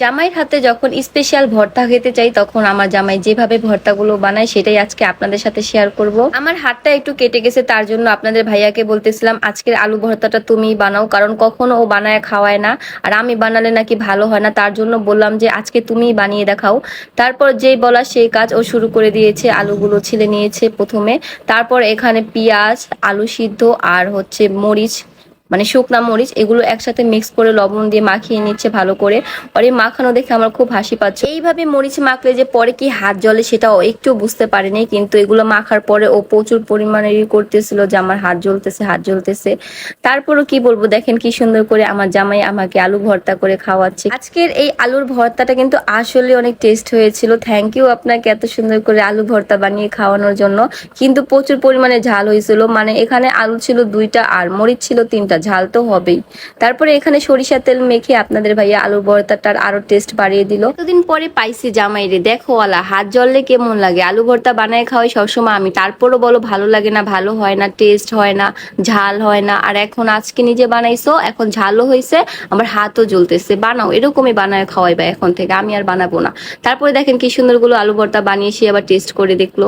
জামাইয়ের হাতে যখন স্পেশাল ভর্তা খেতে চাই, তখন আমার জামাই যেভাবে ভর্তাগুলো বানায়, সেটাই আজকে আপনাদের সাথে শেয়ার করব। আমার হাতটা একটু কেটে গেছে, তার জন্য আপনাদের ভাইয়াকে বলতেছিলাম, আজকের আলু ভর্তাটা তুমি বানাও। কারণ কখনো ও বানায় খাওয়ায় না, আর আমি বানালে নাকি ভালো হয় না। তার জন্য বললাম যে, আজকে তুমিই বানিয়ে দেখাও। তারপর যেই বলা সেই কাজ ও শুরু করে দিয়েছে, আলুগুলো ছিলে নিয়েছে প্রথমে। তারপর এখানে পেঁয়াজ, আলু সিদ্ধ, আর হচ্ছে মরিচ মানে শুকনা মরিচ, এগুলো একসাথে মিক্স করে লবণ দিয়ে মাখিয়ে নিচ্ছে ভালো করে। আর এই মাখানো দেখে আমার খুব হাসি পাচ্ছে। এইভাবে মরিচ মাখলে যে পরে কি হাত জ্বলে সেটাও একটু বুঝতে পারিনি, কিন্তু এগুলো মাখার পরে ও প্রচুর পরিমাণে ই করতেছিল যে আমার হাত জ্বলতেছে হাত জ্বলতেছে। তারপরও কি বলব, দেখেন কি সুন্দর করে আমার জামাই আমাকে আলু ভর্তা করে খাওয়াচ্ছে। আজকের এই আলুর ভর্তাটা কিন্তু আসলে অনেক টেস্ট হয়েছিল। থ্যাংক ইউ আপনাকে এত সুন্দর করে আলু ভর্তা বানিয়ে খাওয়ানোর জন্য। কিন্তু প্রচুর পরিমাণে ঝাল হয়েছিল। মানে এখানে আলু ছিল দুইটা আর মরিচ ছিল তিনটা। ঝাল তো হবেই। তারপরে এখানে সরিষা তেল মেখে আপনাদের ভাইয়া আলু ভর্তাটার আরও টেস্ট বাড়িয়ে দিল। এতদিন পরে পাইছি জামাই রে, দেখো ওয়ালা, হাত জললে কেমন লাগে? আলু ভর্তা বানায় খাওয়াই সবসময় আমি, তারপরও বলো ভালো লাগে না, ভালো হয় না টেস্ট হয় না, ঝাল হয় না। আর এখন আজকে নিজে বানাইছো, এখন ঝালও হয়েছে আমার হাতও জ্বলতেছে। বানাও, এরকমই বানায় খাওয়াইবা এখন থেকে, আমি আর বানাবো না। তারপরে দেখেন কি সুন্দরগুলো আলু ভর্তা বানিয়ে সে আবার টেস্ট করে দেখল।